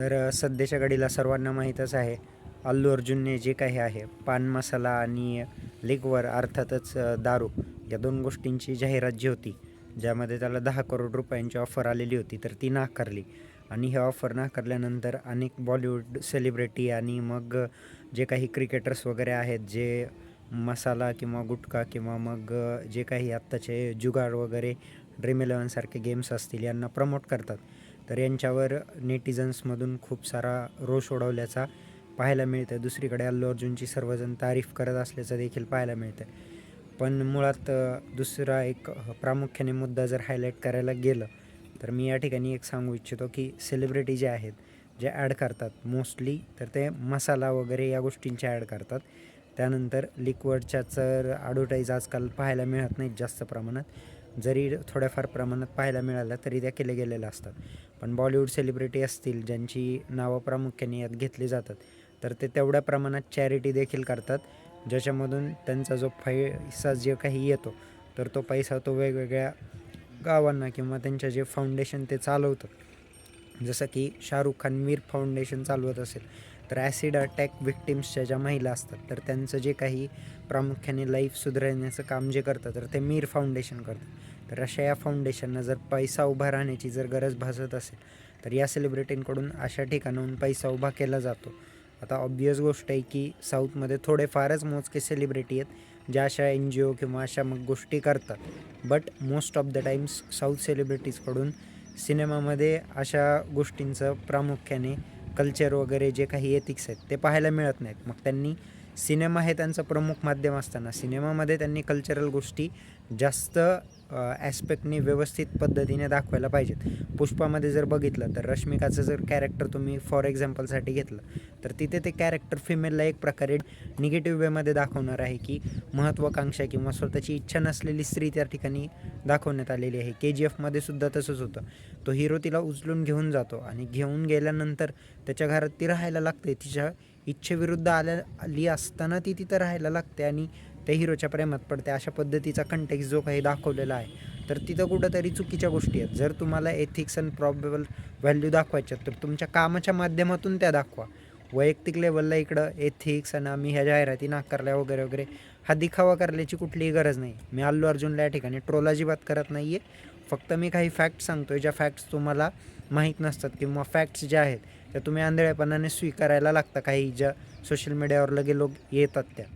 तर सध्याच्या घडीला सर्वांना माहीतच आहे अल्लू अर्जुनने जे काही आहे पान मसाला आणि लिकवर अर्थातच दारू या दोन गोष्टींची जाहिरात जी होती ज्यामध्ये त्याला दहा करोड रुपयांची ऑफर आलेली होती तर ती नाकारली. आणि हे ऑफर नाकारल्यानंतर अनेक बॉलिवूड सेलिब्रिटी आणि मग जे काही क्रिकेटर्स वगैरे आहेत जे मसाला किंवा गुटखा किंवा मग जे काही आत्ताचे जुगाड वगैरे ड्रीम इलेवनसारखे गेम्स असतील यांना प्रमोट करतात. तर यांच्यावर नेटिझन्समधून खूप सारा रोष ओढवल्याचा पाहायला मिळतं दुसरीकडे अल्लू अर्जुनची सर्वजण तारीफ करत असल्याचं देखील पाहायला मिळतं पण मुळात दुसरा एक प्रामुख्याने मुद्दा जर हायलाईट करायला गेलं तर मी या ठिकाणी एक सांगू इच्छितो की सेलिब्रिटी जे आहेत जे ॲड करतात मोस्टली तर ते मसाला वगैरे या गोष्टींचे ॲड करतात. त्यानंतर लिक्वडच्या तर ॲडव्हर्टाईज आजकाल पाहायला मिळत नाहीत जास्त प्रमाणात. जरी थोड्याफार प्रमाणात पाहायला मिळाल्या तरी त्या केल्या गेलेल्या असतात. पण बॉलिवूड सेलिब्रिटी असतील ज्यांची नावं प्रामुख्याने यात घेतली जातात तर ते तेवढ्या प्रमाणात चॅरिटी देखील करतात. ज्याच्यामधून त्यांचा जो पैसा जे काही येतो तर तो पैसा तो वेगवेगळ्या गावांना किंवा त्यांच्या जे फाउंडेशन ते चालवतं जसं की शाहरुख खान मीर फाउंडेशन चालवत असेल तर ॲसिड अटॅक विक्टिम्सच्या ज्या महिला असतात तर त्यांचं जे काही प्रामुख्याने लाईफ सुधारण्याचं काम जे करतं तर ते मीर फाउंडेशन करतं तर अशा या फाउंडेशनना जर पैसा उभा राहण्याची जर गरज भासत असेल तर या सेलिब्रिटींकडून अशा ठिकाणाहून पैसा उभा केला जातो. आता ऑब्वियस गोष्ट आहे की साऊथमध्ये थोडेफारच मोजके सेलिब्रिटी आहेत ज्या अशा एन जी ओ किंवा अशा मग गोष्टी करतात. But most of the times south सेलिब्रिटीजकडून सिनेमामध्ये अशा गोष्टींचं प्रामुख्याने कल्चर वगैरे जे काही एथिक्स आहेत ते पाहायला मिळत नाहीत. मग त्यांनी सिनेमा हे त्यांचं प्रमुख माध्यम असताना सिनेमामध्ये त्यांनी कल्चरल गोष्टी जास्त ॲस्पेक्टने व्यवस्थित पद्धतीने दाखवायला पाहिजेत. पुष्पामध्ये जर बघितलं तर रश्मिकाचं जर कॅरेक्टर तुम्ही फॉर एक्झाम्पलसाठी घेतलं तर तिथे ते कॅरेक्टर फिमेलला एक प्रकारे निगेटिव्ह वेमध्ये दाखवणार आहे की महत्त्वाकांक्षा किंवा स्वतःची इच्छा नसलेली स्त्री त्या ठिकाणी दाखवण्यात आलेली आहे. के जी एफमध्ये सुद्धा तसंच होतं. तो हिरो तिला उचलून घेऊन जातो आणि घेऊन गेल्यानंतर त्याच्या घरात ती राहायला लागते. तिच्या इच्छेविरुद्ध आल्या आली असताना ती तिथं राहायला लागते आणि त्या हिरोच्या प्रेमात पडते. अशा पद्धतीचा कंटेक्स जो काही दाखवलेला आहे. तर तिथं कुठंतरी चुकीच्या गोष्टी आहेत. जर तुम्हाला एथिक्स अँड प्रॉबेबल व्हॅल्यू दाखवायच्या तर तुमच्या कामाच्या माध्यमातून त्या दाखवा. वैयक्तिक लेवलला इकडं एथिक्स आणि आम्ही ह्या जाहिराती नाकारल्या वगैरे वगैरे हा दिखावा करण्याची कुठलीही गरज नाही. मी अल्लू अर्जुनला या ठिकाणी ट्रोल अजिबात करत नाही आहे फक्त मी काही फॅक्ट सांगतो आहे ज्या फॅक्ट्स तुम्हाला माहीत नसतात किंवा फॅक्ट्स ज्या आहेत त्या तुम्ही आंधळेपणाने स्वीकारायला लागता. काही ज्या सोशल मीडियावर लगे लोक येतात त्या.